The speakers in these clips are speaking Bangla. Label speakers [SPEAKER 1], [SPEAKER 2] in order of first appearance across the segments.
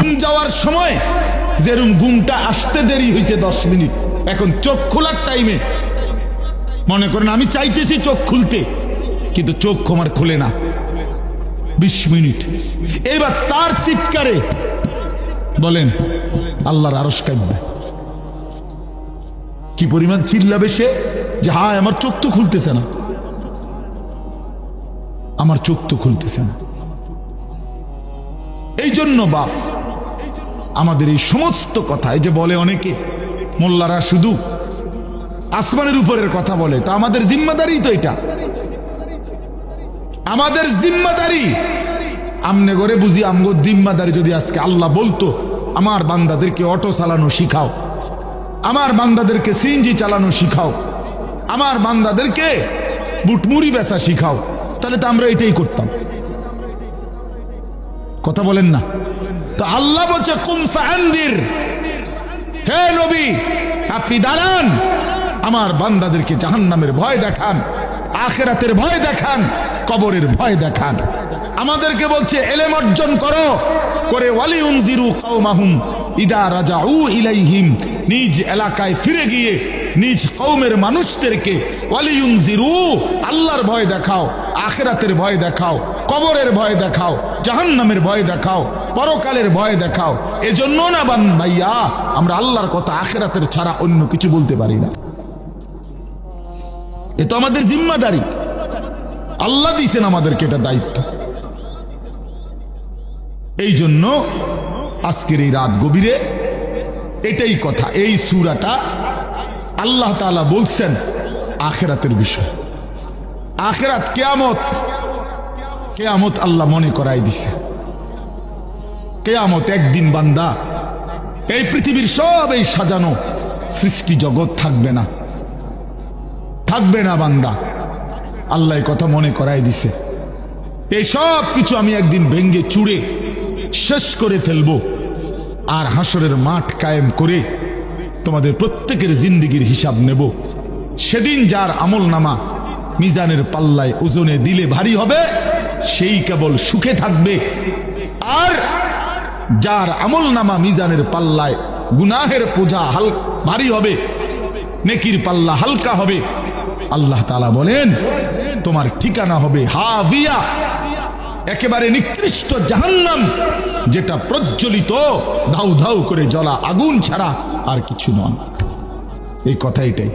[SPEAKER 1] ঘুম যাওয়ার সময় যেরকম ঘুমটা আসতে দেরি হয়েছে দশ মিনিট, এখন চোখ খোলার টাইমে মনে করেন আমি চাইতেছি চোখ খুলতে, কিন্তু চোখ আমার খুলে না। বিশ মিনিট। এবার তার চিৎকারে বলেন, আল্লাহর আরস কাব্য কি পরিমাণ চিল্লাবে সে? যে হায়, আমার চোখ তো খুলতেছে না। আমার চোখ তো খুলতেছে না। এই জন্য বাপ আমাদের এই সমস্ত কথা এই যে বলে অনেকে, মোল্লারা শুধু আসমানের উপরের কথা বলে। তো আমাদের জিম্মাদারি তো এটা। আমাদের জিম্মাদারি। আমনে করে বুঝি আমগো জিম্মাদারি যদি আজকে আল্লাহ বলতো, আমার বান্দাদেরকে অটো চালানো শিখাও। আমার বান্দাদেরকে সিএনজি চালানো শিখাও। আমার বান্দাদেরকে বুটমুড়ি বেচা শিখাও। তাহলে তো আমরা এটাই করতাম। কথা বলেন না। তো আল্লাহ বলছে, কুম ফান্দির হে নবী, আপনি দাঁড়ান। আমার বান্দাদেরকে জাহান্নামের ভয় দেখান, আখেরাতের ভয় দেখান, কবরের ভয় দেখান। আমাদেরকে বলছে, এলেম অর্জন করো। করে জিরু ইদা রাজাউ ইলাইহিম। নিজ এলাকায় ফিরে গিয়ে নিজ কৌমের মানুষদেরকে ওয়ালিউন জিরু আল্লাহর ভয় দেখাও, আখেরাতের ভয় দেখাও। কবরের ভয় দেখাও, জাহান্নামের ভয় দেখাও, পরকালের ভয় দেখাও। এজন্য না বান ভাইয়া, আমরা আল্লাহর কথা আখেরাতের ছাড়া অন্য কিছু বলতে পারি না। এ তো আমাদের জিম্মাদারি। আল্লাহ দিয়েছেন আমাদেরকে এটা দায়িত্ব। এই জন্য আজকের এই রাত গভীরে এটাই কথা, এই সুরাটা আল্লাহ তাআলা বলছেন আখেরাতের বিষয়। আখেরাত কেয়ামত কেয়ামত আল্লাহ মনে করাই দিছে। কেয়ামত একদিন বান্দা, এই পৃথিবীর সব এই সাজানো সৃষ্টি জগৎ থাকবে না। থাকবে না বান্দা। আল্লাহ কথা মনে করাই দিছে। এই সব কিছু আমি একদিন ভেঙ্গে চুড়ে শেষ করে ফেলব আর হাসরের মাঠ কায়েম করে তোমাদের প্রত্যেকের জিন্দিগির হিসাব নেব। সেদিন যার আমল নামা মিজানের পাল্লায় ওজনে দিলে ভারী হবে সেই কেবল সুখে থাকবে। আর যার আমল নামা মিজানের পাল্লায় গুনাহের পূজা হাল, ভারী হবে, নেকির পাল্লা হালকা হবে। আল্লাহ তালা বলেন, তোমার ঠিকানা হবে হাভিয়া, একেবারে নিকৃষ্ট জাহান্নাম, যেটা প্রজ্বলিত ধাউ ধাউ করে জ্বলা আগুন ছাড়া আর কিছু নয়। এই কথা এটাই।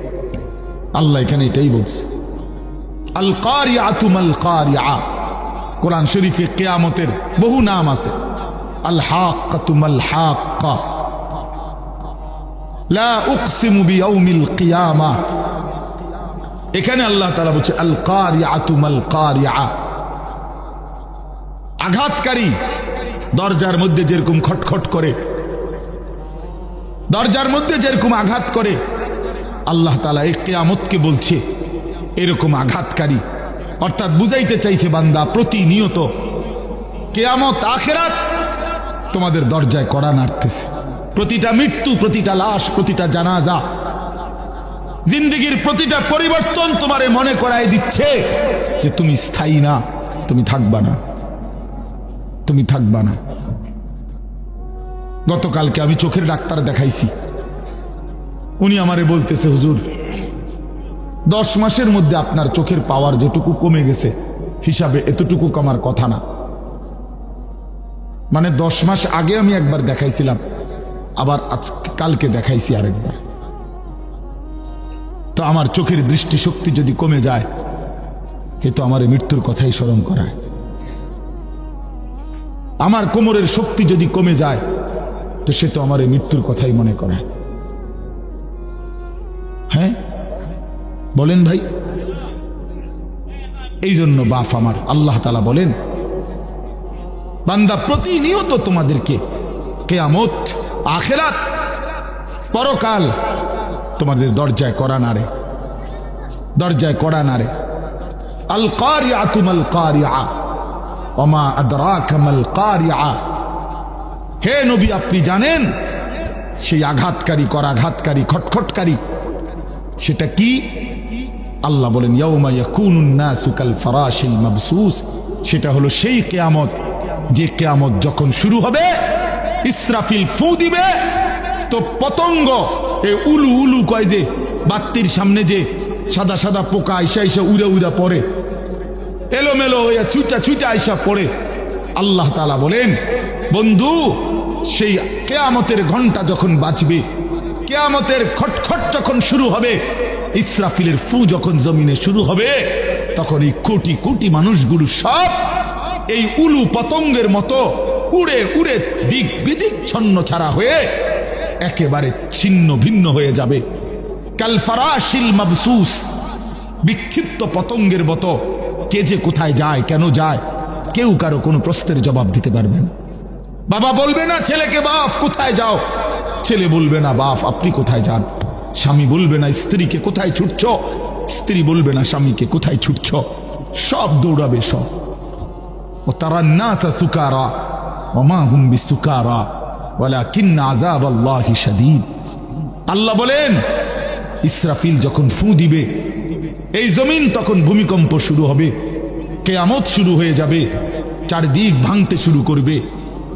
[SPEAKER 1] আল্লাহ এখানে এটাই বলছে। আল কারিয়া তুমাল কারিয়া কোরআন শরীফে কেয়ামতের বহু নাম আছে। এখানে আল্লাহ তাআলা বলছে, আল আঘাতকারী দরজার মধ্যে যেরকম খটখট করে, দরজার মধ্যে যেরকম আঘাত করে, আল্লাহ তালা এই কেয়ামতকে বলছে, এরকম আঘাতকারী অর্থাৎ বুঝাইতে চাইছে বান্দা, প্রতিনিয়ত। কেয়ামত, আখেরাত তোমাদের দরজায় কড়া নাড়তেছে। প্রতিটা মৃত্যু, প্রতিটা লাশ, প্রতিটা জানাজা, জিন্দগির প্রতিটা পরিবর্তন তোমারে মনে করাই দিচ্ছে যে তুমি স্থায়ী না, তুমি থাকবা না, তুমি থাকবা না। গতকালকে আমি চোখের ডাক্তার দেখাইছি। উনি আমারে বলতেছে, হুজুর দশ মাসের মধ্যে আপনার চোখের পাওয়ার যেটুকু কমে গেছে, হিসাবে এতটুকু কমার কথা না। মানে দশ মাস আগে আমি একবার দেখাইছিলাম, আবার আজ কালকে দেখাইছি আরেকবার। তো আমার চোখের দৃষ্টিশক্তি যদি কমে যায়, এ তো আমার মৃত্যুর কথাই স্মরণ করায়। আমার কোমরের শক্তি যদি কমে যায়, তো সে তো আমার মৃত্যুর কথাই মনে করে বলেন ভাই। এই জন্য বাপ আমার, আল্লাহ তালা বলেন, বান্দা প্রতিনিয়ত তোমাদেরকে কেয়ামত, আখেরাত, পরকাল তোমাদের দরজায় করা নারে দরজায় করা নারে আল কারিয়া তুমাল কারিয়া অমা আদরা কামাল কারিয়া হে নবী, আপনি জানেন, সেই আঘাতকারী, করাঘাতকারী, খটখটকারী, সেটা কি? আল্লাহ বলেন, ইয়াউমা ইয়াকুনুন নাসু কাল ফারাশিল মাবসুস। সেটা হলো সেই কেয়ামত, যে কেয়ামত যখন শুরু হবে, ইসরাফিল ফু দিবে। তো পতঙ্গ, এ উলু উলু কয় যে, বাত্তির সামনে যে সাদা সাদা পোকা আইসা আইসা উড়ে উড়া পড়ে। এলোমেলো হইয়া ছুটা ছুটা আইসা পড়ে। আল্লাহ তালা বলেন, বন্ধু, সেই কেয়ামতের ঘণ্টা যখন বাঁচবে কেয়ামতের খটখট যখন শুরু হবে ইসরাফিলের ফু যখন জমিনে শুরু হবে তখন এই কোটি কোটি মানুষগুলো সব এই উলু পতঙ্গের মতো উড়ে উড়ে দিক বিদিক ছন্ন ছাড়া হয়ে একেবারে ছিন্ন ভিন্ন হয়ে যাবে। কালফারাশিল মাবসুস, বিক্ষিপ্ত পতঙ্গের মতো কে যে কোথায় যায়, কেন যায়, কেউ কারও কোনো প্রশ্নের জবাব দিতে পারবে না। বাবা বলবে না, ছেলেকে বাপ, কোথায় যাও? ছেলে বলবে না, বাপ, আপনি কোথায় যান? স্বামী বলবে না, স্ত্রীকে কোথায় ছুটছ? স্ত্রী বলবে না, স্বামীকে কোথায় ছুটছ? সব দৌড়াবে সব। ও তারা নাসা সুকারা ওমা হুম সুকারা ওয়ালা কিন্না আজাব আল্লাহি শাদীদ। আল্লাহ বলেন, ইসরাফিল যখন ফু দিবে, এই জমিন তখন ভূমিকম্প শুরু হবে, কেয়ামত শুরু হয়ে যাবে, চারদিক ভাঙতে শুরু করবে,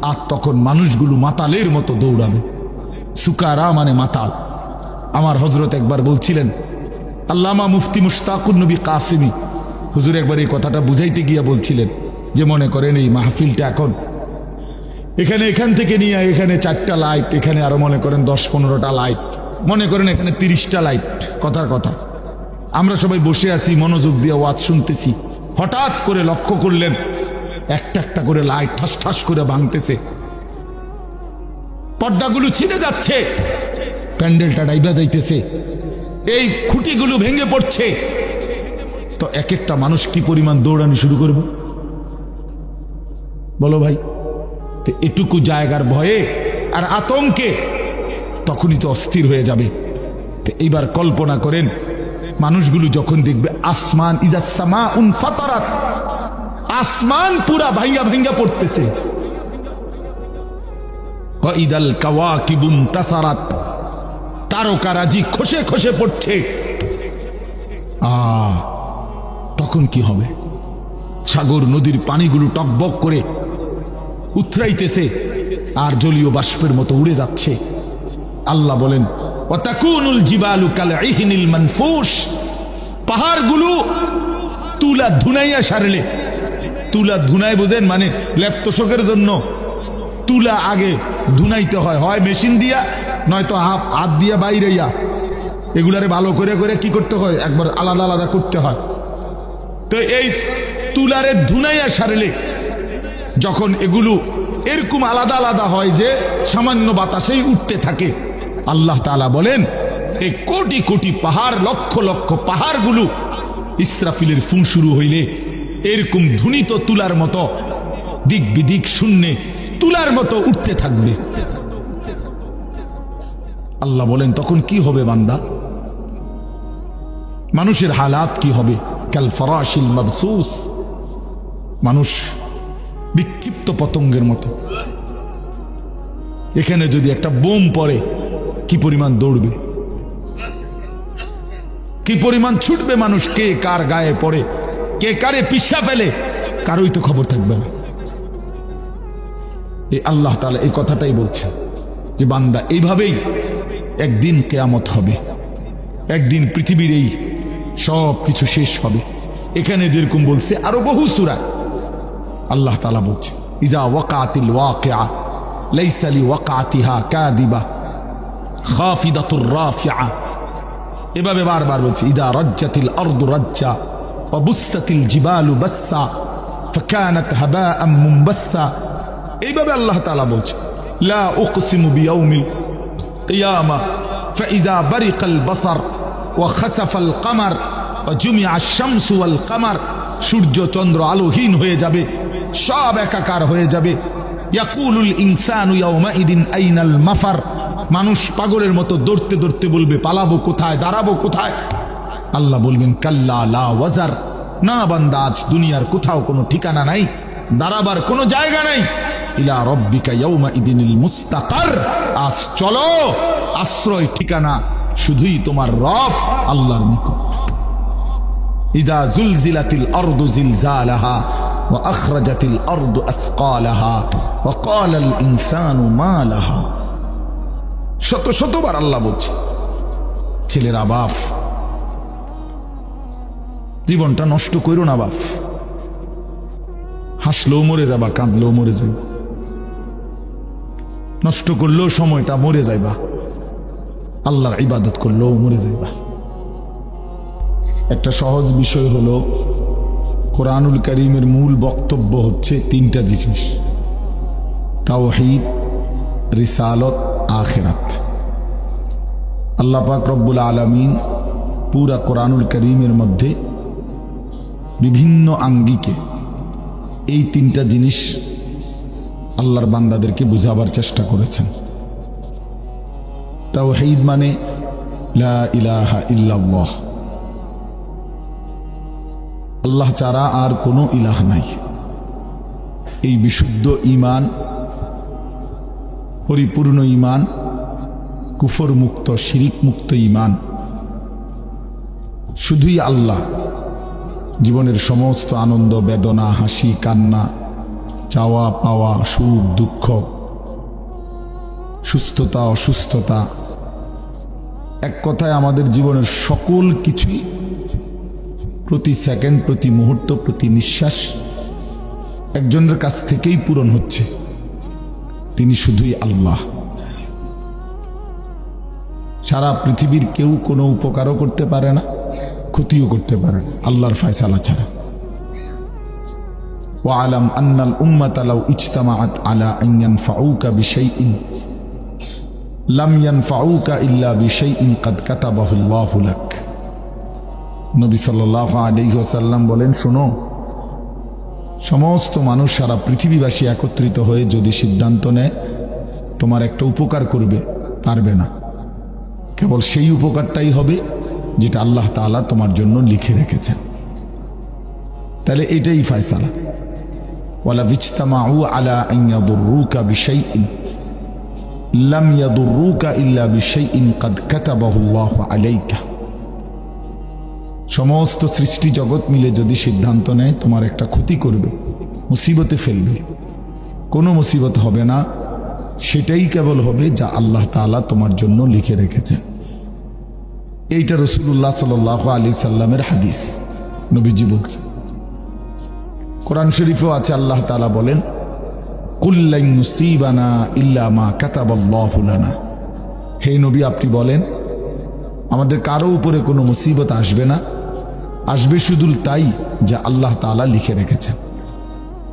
[SPEAKER 1] আর তখন মানুষগুলো মাতালের মতো দৌড়াবে। সুকারা মানে মাতাল। আমার হজরত একবার বলছিলেন, আল্লামা মুফতি মুশতাকুর নবী কাসিমি। হুজুর একবার এই কথাটা বুঝাইতে গিয়া বলছিলেন যে মনে করেন এই মাহফিলটা এখন। এখানে এখান থেকে নিয়ে এখানে চারটা লাইট, এখানে আরও মনে করেন দশ পনেরোটা লাইট, মনে করেন এখানে তিরিশটা লাইট, কথার কথা। আমরা সবাই বসে আছি, মনোযোগ দিয়ে ওয়াজ শুনতেছি। হঠাৎ করে লক্ষ্য করলেন, একটা একটা করে লাইট ঠাস ঠাস করে ভাঙতেছে। পর্দাগুলো ছিঁড়ে যাচ্ছে। প্যান্ডেলটা ডাইবা যাইতেছে। এই খুঁটিগুলো ভেঙে পড়ছে। তো এক একটা মানুষ কি পরিমাণ দৌড়ানি শুরু করবে? বলো ভাই। তো এটুকু জায়গার ভয়ে আর আতঙ্কে তখনই তো অস্থির হয়ে যাবে। তো এইবার কল্পনা করেন, মানুষগুলো যখন দেখবে, আসমান ইজাসমা উন ফাতারাত, আসমান পুরা ভাঙ্গা ভাঙ্গা পড়তেছে। ইদাল কাওয়া কিবুন তাসারাত। তারকারাজি খসে খসে পড়ছে। আ, তখন কি হবে? সাগর নদীর পানিগুলো টকবক করে উথরাইতেছে আর জলীয় বাষ্পের মতো উড়ে যাচ্ছে। আল্লাহ বলেন পাহাড়গুলো তুলা ধুনাইয়া সারলে। তুলা ধুনাই বোঝেন মানে লেপ্তশোকের জন্য। তুলা আগে ধুনাইতে হয় হয় মেশিন দিয়া নয়তো হাত হাত দিয়া বাইরেইয়া এগুলারে ভালো করে করে কি করতে হয়? একবার আলাদা আলাদা করতে হয়। তো এই তুলারে ধুনাইয়া সারলে যখন এগুলো এরকম আলাদা আলাদা হয় যে সামান্য বাতাসেই উঠতে থাকে, আল্লাহ তালা বলেন, এই কোটি কোটি পাহাড়, লক্ষ লক্ষ পাহাড়গুলো ইসরাফিলের ফুঁ শুরু হইলে এরকম ধুনিত তুলার মতো দিক বিদিক শূন্যে তুলার মতো উঠতে থাকবে। আল্লাহ বলেন, তখন কি হবে বান্দা? মানুষের হালাত কি হবে? কাল ফরাশিল মাবসুস। মানুষ বিক্ষিপ্ত পতঙ্গের মতো। এখানে যদি একটা বোম পড়ে, কি পরিমাণ দৌড়বে? কি পরিমাণ ছুটবে মানুষ? কে কার গায়ে পড়ে? কে কারে পিসা ফেলে? কারোই তো খবর থাকবে না। এই আল্লাহ তালা এই কথাটাই বলছে যে, বান্দা, এইভাবেই একদিন কেয়ামত হবে। একদিন পৃথিবীর এই সব কিছু শেষ হবে। এখানে যেরকম বলছে, আরও বহু সুরা। আল্লাহ তালা বলছে, ইজা ওয়াকাতিল ওয়াকেয়া লাইসালি ওয়াকাতিহা কাদিবা খাফিদাতুর রাফিয়া এভাবে বারবার বলছে ইদা রজ্জাতিল অর্দু রজ্জা অবুসাতিল জিবালু বাসা ফকানাত হাবা আম মুম্বাসা এইভাবে আল্লাহ তালা বলছে, লা উকসিমু বিয়াউমিল কিয়ামা فإذا برق البصر وخسف القمر وجمع الشمس والقمر সূর্য চন্দ্র আলোহীন হয়ে যাবে সব একাকার হয়ে যাবে ইয়াকুলুল ইনসানু ইয়াউমাইদিন আইনাল মাফার মানুষ পাগলের মতো দৌড়তে দৌড়তে বলবে পালাবো কোথায় দাঁড়াবো কোথায় আল্লাহ বলবেন কাল্লা লা ওয়াজার না বান্দা আজ দুনিয়ার কোথাও কোনো ঠিকানা নাই দাঁড়াবার কোনো জায়গা নাই ইলা রব্বিকা ইয়ৌমা ইদিনিল মুস্তাকার আজ চলো, আশ্রয় ঠিকানা শুধুই তোমার রব, আল্লাহর নিকট। ইদা জুলজিলাতিল আরদু জিলজালাহা ওয়া আখরাজাতিল আরদু আথকালাহা ওয়া ক্বালাল ইনসানু মা লাহা শত শতবার আল্লাহ বলছে, ছেলেরা বাপ, জীবনটা নষ্ট করো না বাপ। হাসলেও মরে যাবা, কাঁদলেও মরে যাবা। নষ্ট করলেও সময়টা মরে যাইবা। আল্লাহর ইবাদত করলেও মরে যাইবা। একটা সহজ বিষয় হলো, কোরআনুল করিমের মূল বক্তব্য হচ্ছে তিনটা জিনিস। তাওহিদ, রিসালত, আখেরাত। আল্লাহ পাক রব্বুল আলমিন পুরা কোরআনুল করিমের মধ্যে বিভিন্ন আঙ্গিকে এই তিনটা জিনিস আল্লাহর বান্দাদেরকে বুঝাবার চেষ্টা করেছেন। তাওহিদ মানে লা ইলাহা আল্লাহ ছাড়া আর কোনো ইলাহ নাই। এই বিশুদ্ধ ইমান পরিপূর্ণ ইমান কুফর মুক্ত শিরিক মুক্ত ইমান শুধুই আল্লাহ। জীবনের সমস্ত আনন্দ, বেদনা, হাসি, কান্না চাওয়া পাওয়া সুখ, দুঃখ, সুস্থতা, অসুস্থতা, এক কথায় আমাদের জীবনের সকল কিছুই প্রতি সেকেন্ড, প্রতি মুহূর্ত, প্রতি নিঃশ্বাস একজনের কাছ থেকেই পূরণ হচ্ছে। তিনি শুধুই আল্লাহ। সারা পৃথিবীর কেউ কোনো উপকারও করতে পারে না, ক্ষতিও করতে পারে না, আল্লাহর ফয়সালা ছাড়া। ওয়ালাম আন্নাল উম্মাতালাউ ইজতামাআত আলা আইয়ান ফাউকা বিশাইইন লাম ইয়ানফাউকা ইল্লা বিশাইইন কাদ কাতাবাহুল্লাহু লাক নবী সাল্লাল্লাহু আলাইহি সাল্লাম বলেন, শোনো, সমস্ত মানুষ সারা পৃথিবীবাসী একত্রিত হয়ে যদি সিদ্ধান্ত নেয়, তোমার একটা উপকার করবে, পারবে না। কেবল সেই উপকারটাই হবে, যেটা আল্লাহ তালা তোমার জন্য লিখে রেখেছেন। তাহলে এটাই ফায়সালা। ওয়ালা বিজতামাউ আলা আন ইয়াদুররুকা বিশাইইন। লাম ইয়াদুররুকা ইল্লা বিশাইইন কাদ কাতাবাহু আল্লাহু আলাইকা। সমস্ত সৃষ্টি জগৎ মিলে যদি সিদ্ধান্ত নেয়, তোমার একটা ক্ষতি করবে, মুসিবতে ফেলবে। কোনো মুসিবত হবে না, সেটাই কেবল হবে যা আল্লাহ তাআলা তোমার জন্য লিখে রেখেছেন এইটা রসুল্লাহ সাল আলী সাল্লামের হাদিস। নবীজি বলছেন কোরআন শরীফেও আছে, আল্লাহ তাআলা বলেন কুল্লাইন মুসিবানা ইল্লা মা কাতাবাল্লাহু লানা। হে নবী, আপনি বলেন, আমাদের কারও উপরে কোনো মুসিবত আসবে না। আসবে শুধু তাই যা আল্লাহ তাআলা লিখে রেখেছেন।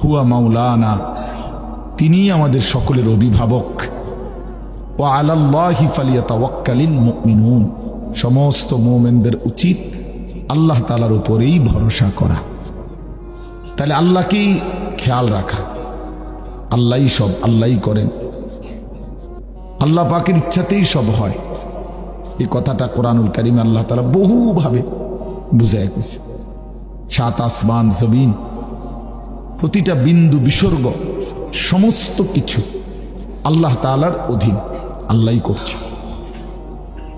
[SPEAKER 1] হুয়া মাওলানা, তিনিই আমাদের সকলের অভিভাবক। ও আলাল্লাহি ফালিয়াতাওয়াক্কালিল মুমিনুন। সমস্ত মোমেনদের উচিত আল্লাহ তালার উপরেই ভরসা করা। তাহলে আল্লাহকেই খেয়াল রাখা। আল্লাহই সব, আল্লাহই করেন। আল্লাহ পাকের ইচ্ছাতেই সব হয়। এই কথাটা কোরআনুল করিম আল্লাহ তালা বহুভাবে বুঝায় গেছে সাত আসমান, জমিন, প্রতিটা বিন্দু, বিসর্গ, সমস্ত কিছু আল্লাহ তালার অধীন আল্লাহই করছে।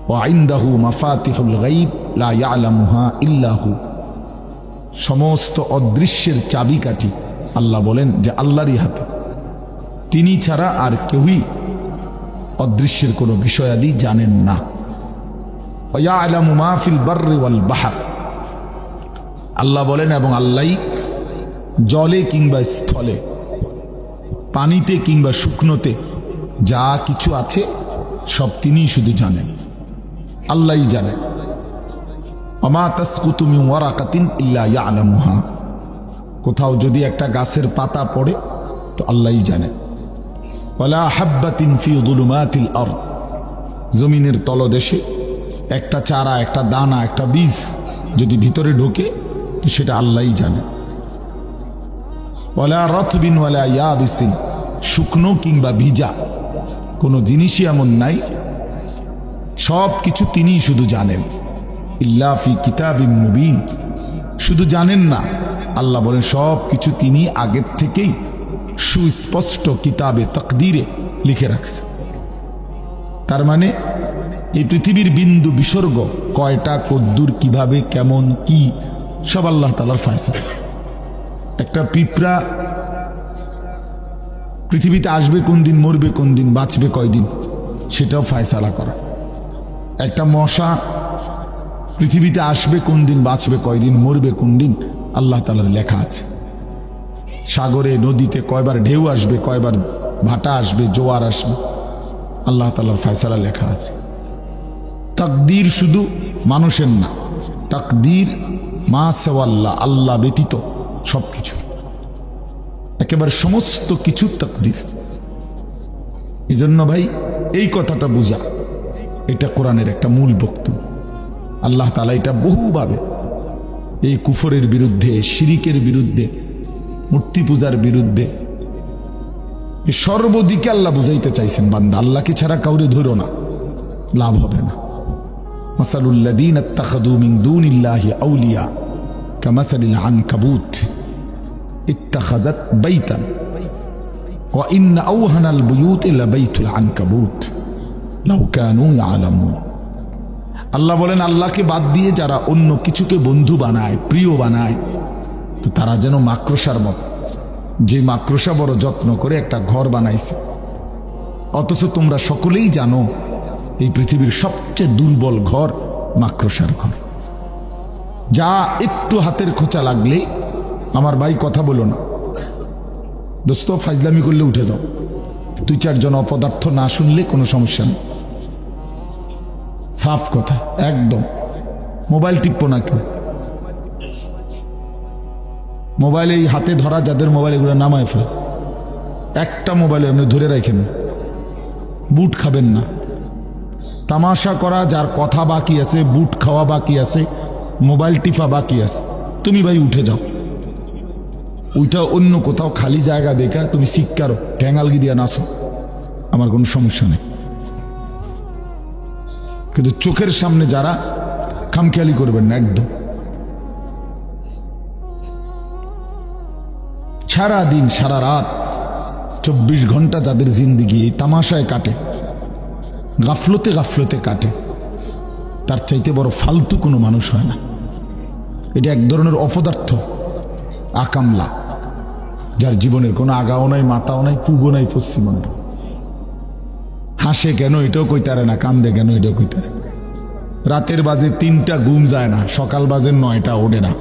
[SPEAKER 1] ওয়াইন্দাহু মাফাতিহুল গাইব লা ইল্লাহু। সমস্ত অদৃশ্যের চাবিকাঠি আল্লাহ বলেন যে আল্লাহরই হাতে। তিনি ছাড়া আর কেউই অদৃশ্যের কোনো বিষয়াদি জানেন না। ওয়ালামু মাহফিল বার্রি ওয়াল আল্লাহ বলেন এবং আল্লাহই জলে কিংবা স্থলে, পানিতে কিংবা শুকনোতে যা কিছু আছে সব তিনিই শুধু জানেন। আল্লাহই জানেন। অমা তাসকুতুমি ওয়ারাকাতিন ইল্লা ইয়ালামুহা। কোথাও যদি একটা গাছের পাতা পড়ে, তো আল্লাহই জানেন ওয়ালা হাব্বাতিন ফি যুলুমাতিল আরদ। জমিনের তলদেশে একটা চারা, একটা দানা, একটা বীজ যদি ভিতরে ঢোকে, তো সেটা আল্লাহই জানে। ওয়ালা রথবিন ওয়ালা ইয়াবিসিন, শুকনো কিংবা ভিজা, কোনো জিনিসই এমন নাই। সব কিছু তিনি শুধু জানেন। ইল্লাফি কিতাবিম মুবিন। শুধু জানেন না, আল্লাহ বলেন সব কিছু তিনি আগের থেকেই সুস্পষ্ট কিতাবে তকদিরে লিখে রাখছে। তার মানে এই পৃথিবীর বিন্দু বিসর্গ কয়টা, কদ্দুর কীভাবে, কেমন, কি, সব আল্লাহ তালার ফায়সা একটা পিঁপড়া পৃথিবীতে আসবে কোন দিন, মরবে কোন দিন, বাঁচবে কয়দিন, সেটাও ফায়সালা করা। একটা মশা পৃথিবীতে আসবে কোন দিন, বাঁচবে কয়দিন, মরবে কোন দিন, আল্লাহ তালার লেখা আছে। সাগরে, নদীতে কয়বার ঢেউ আসবে, কয়বার ভাটা আসবে, জোয়ার আসবে, আল্লাহ তালার ফয়সালা লেখা আছে। তাকদির শুধু মানুষের না, তাকদির মা সেওয়াল্লাহ আল্লাহ ব্যতীত সব কিছু একেবারে সমস্ত কিছু তাকদির। এই জন্য ভাই, এই কথাটা বুঝা, এটা কোরআনের একটা মূল বক্তব্য। আল্লাহ তালা এটা বহুভাবে এই কুফরের বিরুদ্ধে, শিরিকের বিরুদ্ধে, মূর্তি পূজার বিরুদ্ধে সর্বদিকে আল্লাহ বুঝাইতে চাইছেন, বান্দা, আল্লাহকে ছাড়া কাউরে ধরো না, লাভ হবে না। মাসালুল্লাদিন আত্তাখাদু মিন দুনিল্লাহি আউলিয়া, কামাসালিল আনকাবুত, ইত্তাখাযাত বাইতান, ওয়া ইন্না আওহানাল বুয়ুত লাবাইতুল আনকাবুত, লাউ কানু ইয়ালামুন। আল্লাহ বলেন, আল্লাহকে বাদ দিয়ে যারা অন্য কিছুকে বন্ধু বানায়, প্রিয় বানায়, তো তারা যেন মাকড়সার মতো। যে মাকড়সা বড় যত্ন করে একটা ঘর বানাইছে। অথচ তোমরা সকলেই জানো, এই পৃথিবীর সবচেয়ে দুর্বল ঘর মাকড়সার ঘর। যা একটু হাতের খোঁচা লাগলেই আমার ভাই কথা বলো না। দোস্ত, ফাজলামি করলে উঠে যাও। দুই চারজন অপদার্থ না শুনলে কোনো সমস্যা নেই। সাফ কথা, একদম। মোবাইল টিপবো না কেউ। মোবাইল এই হাতে ধরা যাদের মোবাইল, এগুলো নামায় ফেলে। একটা মোবাইলে আপনি ধরে রাখেন। বুট খাবেন না। তামাশা করা যার কথা বাকি আছে, বুট খাওয়া বাকি আছে, মোবাইল টিফা বাকি আছে। তুমি ভাই উঠে যাও। ওইটা অন্য কোথাও খালি জায়গা দেখা, তুমি শিক্ষারো ঠ্যাঙ্গালগি দিয়া নাসো আমার কোনো সমস্যা নেই। কিন্তু চোখের সামনে যারা খামখেয়ালি করবেন না, একদম। সারা দিন সারা রাত চব্বিশ ঘণ্টা যাদের জিন্দিগি এই তামাশায় কাটে, গাফলতে গাফলতে কাটে, তার চাইতে বড় ফালতু কোনো মানুষ হয় না। এটা এক ধরনের অপদার্থ আকামলা, যার জীবনের কোনো আগাও নাই, মাতাও নাই পূর্ব নাই, পশ্চিমও নাই। হাসে কেন এটাও কইতারে না, কান্দে কেন এটাও কইতারে। রাতের বাজে তিনটা, ঘুম যায় না, সকাল বাজে নয়টা, ওঠে না।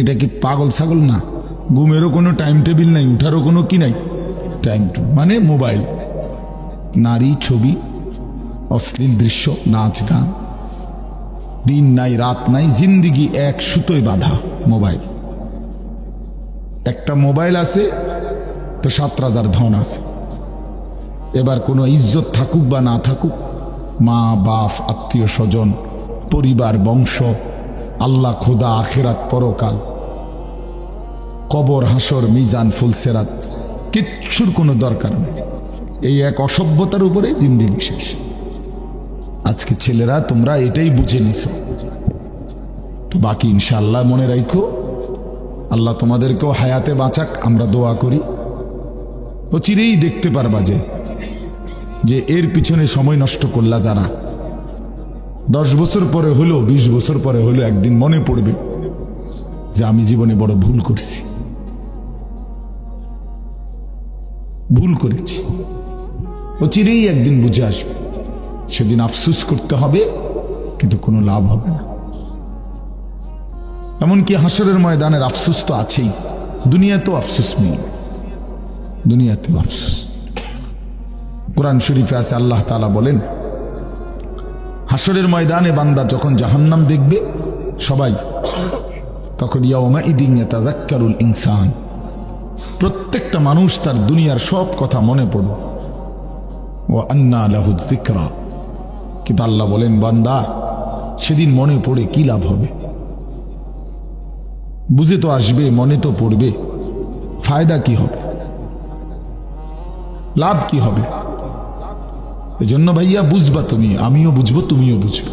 [SPEAKER 1] এটা কি পাগল ছাগল না? ঘুমেরও কোনো টাইম টেবিল নাই, উঠারও কোনো কি নাই? টাইম টু মানে মোবাইল নারী ছবি, অশ্লীল দৃশ্য, নাচ গান। দিন নাই, রাত নাই, জিন্দিগি এক সুতোয় বাধা মোবাইল একটা মোবাইল আছে, তো সাত রাজার ধন আছে। এবার কোনো ইজ্জত থাকুক বা না থাকুক, মা, বাপ, আত্মীয় স্বজন, পরিবার, বংশ, আল্লাহ, খোদা, আখেরাত, পরকাল, কবর, হাসর, মিজান, ফুলসেরাত, কিচ্ছুর কোনো দরকার নেই। এই এক অসভ্যতার উপরে জিন্দিগি শেষ। আজকে ছেলেরা, তোমরা এটাই বুঝে নিছো। তো বাকি ইনশাল্লাহ মনে রাখো আল্লাহ তোমাদেরকেও হায়াতে বাঁচাক, আমরা দোয়া করি। ও চিরেই দেখতে পারবা যে যে এর পিছনে সময় নষ্ট করলা যারা। দশ বছর পরে হলো, বিশ বছর পরে হলো, একদিন মনে পড়বে যে আমি জীবনে বড় ভুল করছি। ভুল করেছি। ও চিরেই একদিন বুঝে আসবে, সেদিন আফসুস করতে হবে, কিন্তু কোনো লাভ হবে না। এমনকি হাসরের ময়দানের আফসুস তো আছেই, দুনিয়াতেও আফসুস মিলবে, দুনিয়াতেও আফসুস। কোরআন শরীফে আছে, আল্লাহ তালা বলেন হাসরের ময়দানে বান্দা যখন জাহান্নাম দেখবে, সবাই তখন ইয়াওমা ইদিন তাজাক্কারুল ইনসান। প্রত্যেকটা মানুষ তার দুনিয়ার সব কথা মনে পড়বে। ও আন্না যিকরা। কিন্তু আল্লাহ বলেন, বান্দা, সেদিন মনে পড়ে কি লাভ হবে? বুঝে তো আসবে, মনে তো পড়বে। ফায়দা কি হবে? লাভ কি হবে? এজন্য ভাইয়া বুঝবা তুমি, আমিও বুঝব, তুমিও বুঝব।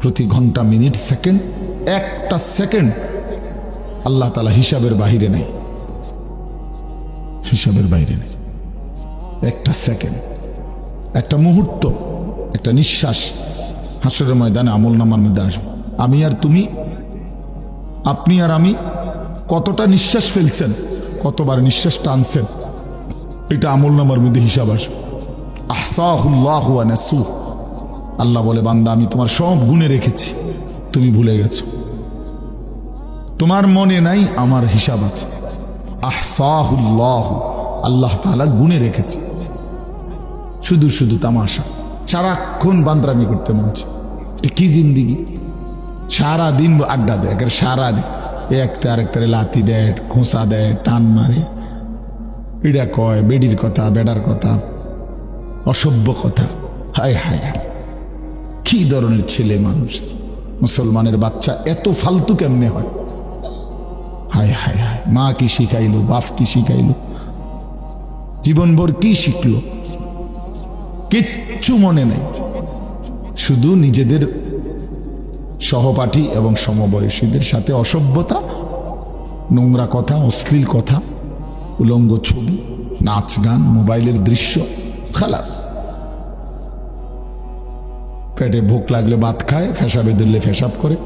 [SPEAKER 1] প্রতি ঘণ্টা, মিনিট, সেকেন্ড, একটা সেকেন্ড আল্লাহ তালা হিসাবের বাহিরে নেই। হিসাবের বাইরে নেই। একটা সেকেন্ড, একটা মুহূর্ত, একটা নিঃশ্বাস হাসরের ময়দানে আমল নামার মধ্যে আসবে। আমি আর তুমি, আপনি আর আমি কতটা নিঃশ্বাস ফেলছেন, কতবার নিঃশ্বাস টানছেন, এটা আমল নামার মধ্যে হিসাব আসবে। আহসাহুল্লাহ নাসু আল্লাহ বলে, বান্দা, আমি তোমার সব গুণে রেখেছি। তুমি ভুলে গেছো। তোমার মনে নাই, আমার হিসাব আছে। আহসাহুল্লাহ আল্লাহ তাআলা গুণে রেখেছে। শুধু শুধু তামাশা। সারাক্ষণ বান্দ্রামি করতে মনছে এটা কি জিন্দিগি? সারা দিন আড্ডা দেয় একের সারা দিন একটা আরেকটারে লাতি দেয় খোঁসা দেয়, টান মারে। এটা কয়, বেডির কথা, বেডার কথা। অসভ্য কথা। হায় হায় কি ধরনের ছেলে মানুষ? মুসলমানের বাচ্চা এত ফালতু কেমনে হয়? হায় হায় হায়, মা কি শিখাইলো, বাপ কি শিখাইলো? জীবনভর কি শিখলো? কিচ্ছু মনে নেই। শুধু নিজেদের সহপাঠী এবং সমবয়সীদের সাথে অসভ্যতা, নোংরা কথা, অশ্লীল কথা, উলঙ্গ ছবি, নাচ গান, মোবাইলের দৃশ্য। খালাস। পেটে ভোক লাগলে ভাত খায়, ফেসাবে ধরলে ফেসাব করে,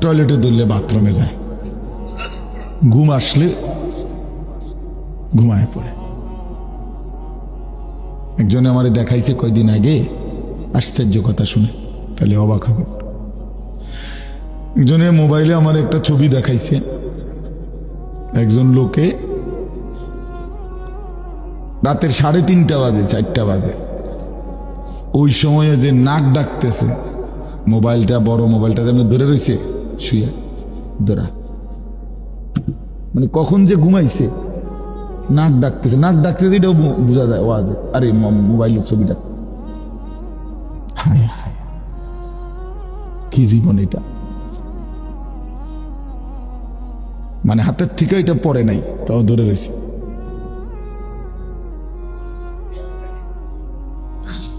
[SPEAKER 1] টয়লেটে ধরলে বাথরুমে যায়। ঘুম আসলে ঘুমায় পড়ে। একজনে আমারে দেখাইছে কয়দিন আগে, আশ্চর্য কথা শুনে, তাহলে অবাক হবে। একজনে মোবাইলে আমার একটা ছবি দেখাইছে। একজন লোকে রাতের সাড়ে তিনটা বাজে, চারটা বাজে। ওই সময়ে যে নাক ডাকতেছে, মোবাইলটা, বড় মোবাইলটা যেন ধরে রয়েছে, শুয়ে, ধরা। মানে কখন যে ঘুমাইছে, নাক ডাকতেছে নাক ডাকতেছে এটাও বোঝা যায়, ওয়াজে। আরে মোবাইলের ছবিটা। হায় হায় কি জীবন এটা। মানে হাতের থেকে এটা পরে নাই, তাও ধরে রয়েছে।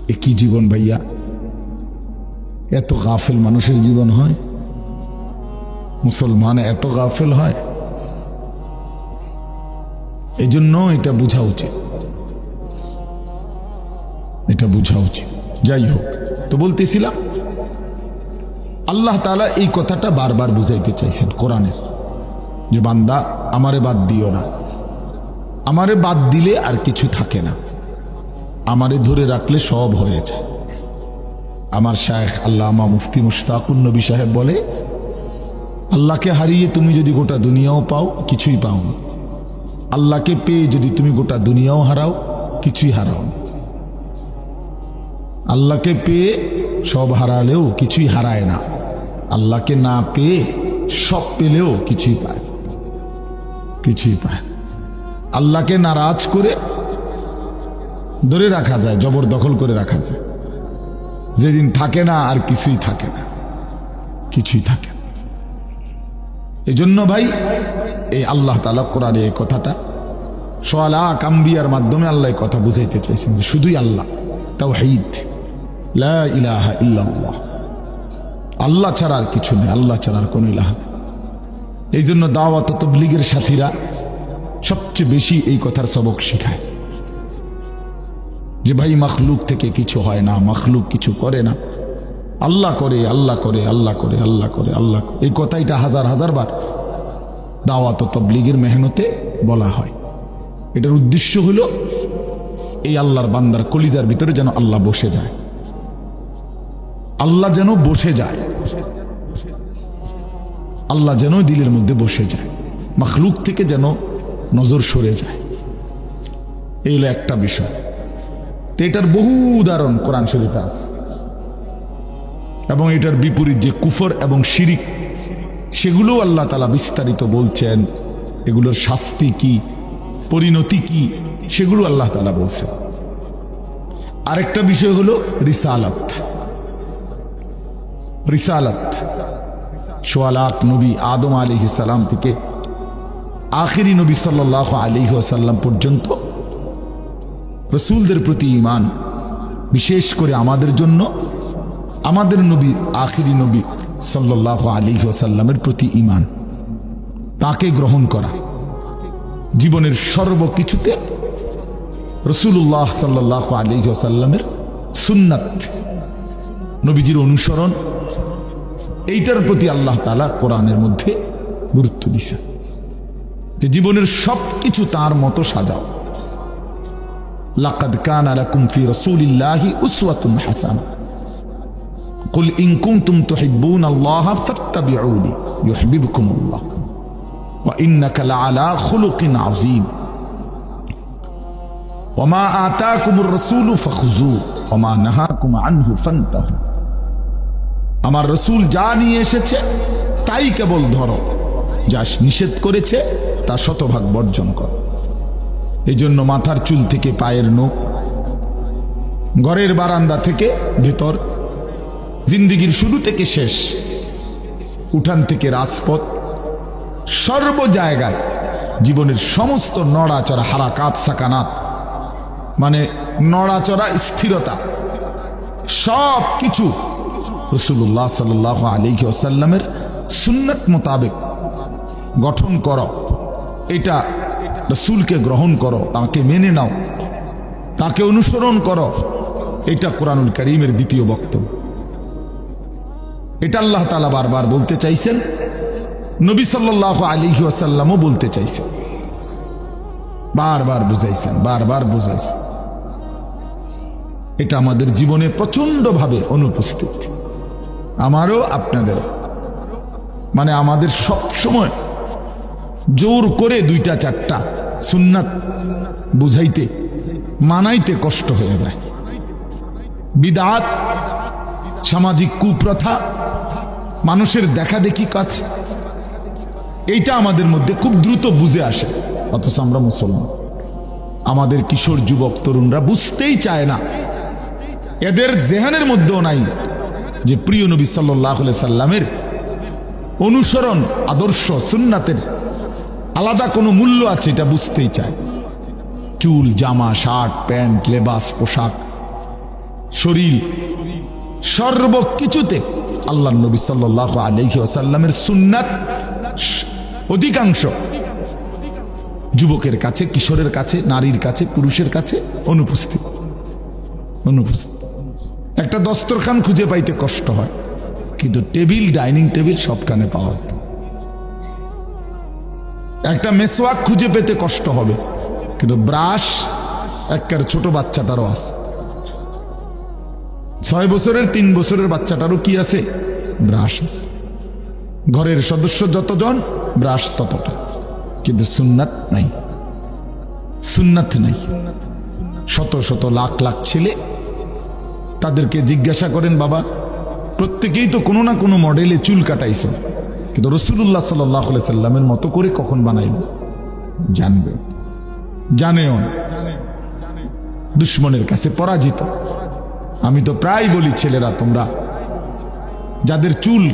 [SPEAKER 1] এ কি জীবন ভাইয়া? এত গাফেল মানুষের জীবন হয়? মুসলমান এত গাফেল হয়? এই জন্য এটা বোঝা উচিত। এটা বোঝা উচিত। যাই হোক, তো বলতেছিলাম, আল্লাহ তাআলা এই কথাটা বারবার বুঝাইতে চাইছেন কোরআনের যে বান্দা আমারে বাদ দিও না। আমারে বাদ দিলে আর কিছু থাকে না। আমারে ধরে রাখলে সব হয়ে যায়। আমার শায়েখ আল্লামা মুফতি মুশতাকুন নবী সাহেব বলে, আল্লাহকে হারিয়ে তুমি যদি গোটা দুনিয়াও পাও, কিছুই পাও না। আল্লাহকে পেয়ে যদি তুমি গোটা দুনিয়াও হারাও, কিছুই হারাও না। আল্লাহকে পেয়ে সব হারালেও কিছুই হারায় না। আল্লাহকে না পেয়ে সব পেলেও কিছুই পায় কিছুই পায়। আল্লাহকে নারাজ করে ধরে রাখা যায়, জবরদখল করে রাখা যায়। যেদিন থাকে না, আর কিছুই থাকে না। কিছুই থাকে না। এই জন্য ভাই, এই আল্লাহ তালা কোরআনে এই কথাটা সোয়ালা কাম্বিয়ার মাধ্যমে আল্লাহ কথা বুঝাইতে চাইছেন যে শুধুই আল্লাহ তাও হাইদ ইলাহা ইল্লাল্লাহ। আল্লাহ ছাড়া আর কিছু নেই, আল্লাহ ছাড়া আর কোনো ইলাহা। এই জন্য দাওয়াত তবলিগের সাথীরা সবচেয়ে বেশি এই কথার সবক শেখায়। যে ভাই মখলুক থেকে কিছু হয় না, মখলুক কিছু করে না। আল্লাহ করে আল্লাহ করে আল্লাহ করে আল্লাহ করে, আল্লাহ এই কথাইটা হাজার হাজার বার দাওয়াত তবলিগের মেহনতে বলা হয়। এটার উদ্দেশ্য হলো, এই আল্লাহর বান্দার কলিজার ভিতরে যেন আল্লাহ বসে যায়। আল্লাহ যেন বসে যায়। আল্লাহ যেন দিলের মধ্যে বসে যায়। মখলুক থেকে যেন নজর সরে যায়। এই হলো একটা বিষয়। তো এটার বহু উদাহরণ কোরআন শরীফে আছে। এবং এটার বিপরীত যে কুফর এবং শিরিক সেগুলো আল্লাহ তালা বিস্তারিত বলছেন। এগুলোর শাস্তি কি, পরিণতি কি, সেগুলো আল্লাহ তালা বলছেন। আরেকটা বিষয় হলো রিসালাত। রিসালাত সোয়ালাত নবী আদম আলী সালাম থেকে আখিরি নবী সাল্লাহ আলী সাল্লাম পর্যন্ত রসুলদের প্রতি ইমান বিশেষ করে আমাদের জন্য, আমাদের নবী, আখিরি নবী সাল্লাহ আলী ওসাল্লামের প্রতি ইমান তাকে গ্রহণ করা। জীবনের সর্বকিছুতে রসুল্লাহ সাল্লাহ আলী ওসাল্লামের সুন্নাত, নবীজির অনুসরণ, এইটার প্রতি আল্লাহ তালা কোরআনের মধ্যে গুরুত্ব দিছে যে জীবনের সব কিছু তার মতো সাজাও। লাকাদ কানা লাকুম ফি রাসূলিল্লাহি উসওয়াতুন হাসানাহ قل إن كنتم تحبون الله فاتبعوني يحببكم الله وإنك لعلى خلق عظيم وما آتاكم الرسول فخذوه وما نهاكم عنه فانتهوا আমার রসুল যা নিয়ে এসেছে তাই কেবল ধরো যা নিষেধ করেছে তা শতভাগ বর্জন কর এই জন্য মাথার চুল থেকে পায়ের নখ, ঘরের বারান্দা থেকে ভেতর, জিন্দিগির শুরু থেকে শেষ, উঠান থেকে রাজপথ, সর্ব জায়গায় জীবনের সমস্ত নড়াচড়া, হারাকাত, সাকানাত মানে নড়াচড়া, স্থিরতা, সব কিছু রসুল্লাহ সাল্লাহ আলিহি আসাল্লামের সুন্নত মোতাবেক গঠন কর। এটা রসুলকে গ্রহণ করো, তাকে মেনে নাও, তাকে অনুসরণ করো। এটা কোরআনুল করিমের দ্বিতীয় বক্তব্য। এটা আল্লাহ তালা বারবার বলতে চাইছেন, নবী সাল্লাহ আলিহি আসাল্লামও বলতে চাইছেন। বারবার বুঝাইছেন বারবার বুঝাইছেন। এটা আমাদের জীবনে প্রচন্ডভাবে অনুপস্থিত। আমারও আপনাদের। মানে আমাদের সব সময় জোর করে দুইটা চারটা সুন্নাত বুঝাইতে, মানাইতে কষ্ট হয়ে যায়। বিদাত, সামাজিক কুপ্রথা, মানুষের দেখা দেখি কাজ, এইটা আমাদের মধ্যে খুব দ্রুত বুঝে আসে, অথচ আমরা মুসলমান। আমাদের কিশোর যুবক, তরুণরা বুঝতেই চায় না। এদের জেহানের মধ্যেও নাই যে প্রিয় নবী সাল্লাহ সাল্লামের অনুসরণ, আদর্শ, সুন্নাতের আলাদা কোনো মূল্য আছে, এটা বুঝতেই চায়। চুল, জামা, শার্ট, প্যান্ট, লেবাস, পোশাক, শরীর সর্বকিছুতে আল্লাহ নবী সাল্লাহ আলহি আসাল্লামের সুন্নাত অধিকাংশ যুবকের কাছে, কিশোরের কাছে, নারীর কাছে, পুরুষের কাছে অনুপস্থিত। অনুপস্থিত। একটা দস্তরখান খুঁজে পাইতে কষ্ট হয়, কিন্তু টেবিল, ডাইনিং টেবিল সবখানে পাওয়া যায়। একটা মেসোয়াক খুঁজে পেতে কষ্ট হবে। কিন্তু ব্রাশ একবার ছোট বাচ্চাটারও আছে। ছয় বছরের, তিন বছরের বাচ্চাটারও কি আছে? ব্রাশ আছে। ঘরের সদস্য যতজন, ব্রাশ ততটা। কিন্তু সুন্নাত নাই। সুন্নাত নাই। শত শত লাখ লাখ ছেলে তাদেরকে জিজ্ঞাসা করেন, বাবা, প্রত্যেকেই তো কোনো না কোনো মডেলে চুল কাটাইছ। কিন্তু রসুল্লাহ সাল্লাহ সাল্লামের মতো করে কখন বানাইব? জানবে। জানেও। দুশ্মনের কাছে পরাজিত। আমি তো প্রায় বলি, ছেলেরা, তোমরা যাদের চুল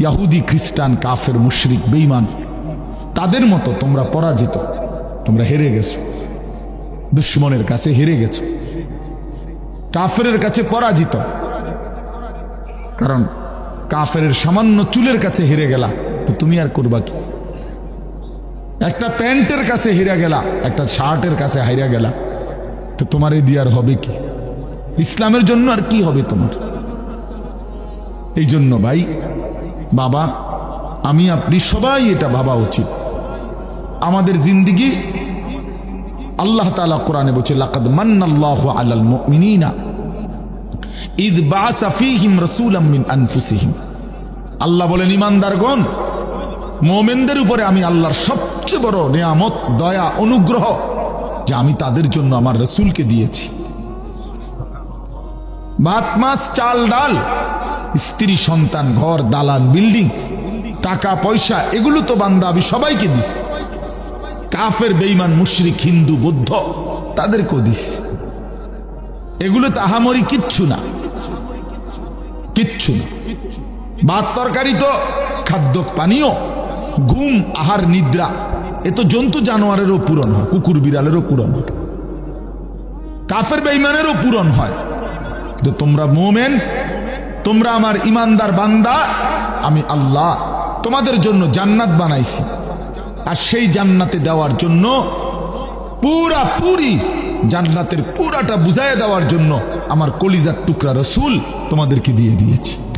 [SPEAKER 1] ইয়াহুদি, খ্রিস্টান, কাফের, মুশরিক বেইমান তাদের মতো তোমরা পরাজিত। তোমরা হেরে গেছো। দুশ্মনের কাছে হেরে গেছো। কাফেরের কাছে পরাজিত। কারণ কাফের সামান্য চুলের কাছে হেরে গেলা। তো তুমি আর করবা কি? একটা প্যান্টের কাছে হেরে গেলা, একটা শার্টের কাছে হাইরা গেলা। তো তোমার এই দিয়ার হবে কি? ইসলামের জন্য আর কি হবে তোমার? এই জন্য ভাই, বাবা, আমি, আপনি সবাই এটা ভাবা উচিত। আমাদের জিন্দিগি, আল্লাহ তালা কোরআনে বলছে, লাকাদ মান্নাল্লাহু আলাল মুমিনিনা। ইদ আল্লাহ বলেন ইমানদারগণ মোমেনদের উপরে আমি আল্লাহর সবচেয়ে বড় নিয়ামত, দয়া, অনুগ্রহ যে আমি তাদের জন্য আমার রসুলকে দিয়েছি। ভাত চাল, ডাল, স্ত্রী, সন্তান, ঘর, দালান, বিল্ডিং, টাকা, পয়সা, এগুলো তো বান্দা আমি সবাইকে দিস কাফের বেইমান মুশরিক, হিন্দু, বৌদ্ধ তাদেরকেও দিস এগুলো তো আহামরি কিচ্ছু না। কিচ্ছু না। ভাত তরকারি তো খাদ্য পানীয়, ঘুম আহার নিদ্রা। এ তো জন্তু জানোয়ারেরও পূরণ হয়, কুকুর বিড়ালেরও পূরণ হয়। কাফের বেইমানেরও পূরণ হয়। কিন্তু তোমরা মোমেন, তোমরা আমার ইমানদার বান্দা, আমি আল্লাহ, তোমাদের জন্য জান্নাত বানাইছি। আর সেই জান্নাতে দেওয়ার জন্য পুরা পুরি জান্নাতের পুরাটা বুঝাইয়া দেওয়ার জন্য আমার কলিজার টুকরা রসুল তোমাদেরকে দিয়ে দিয়েছি।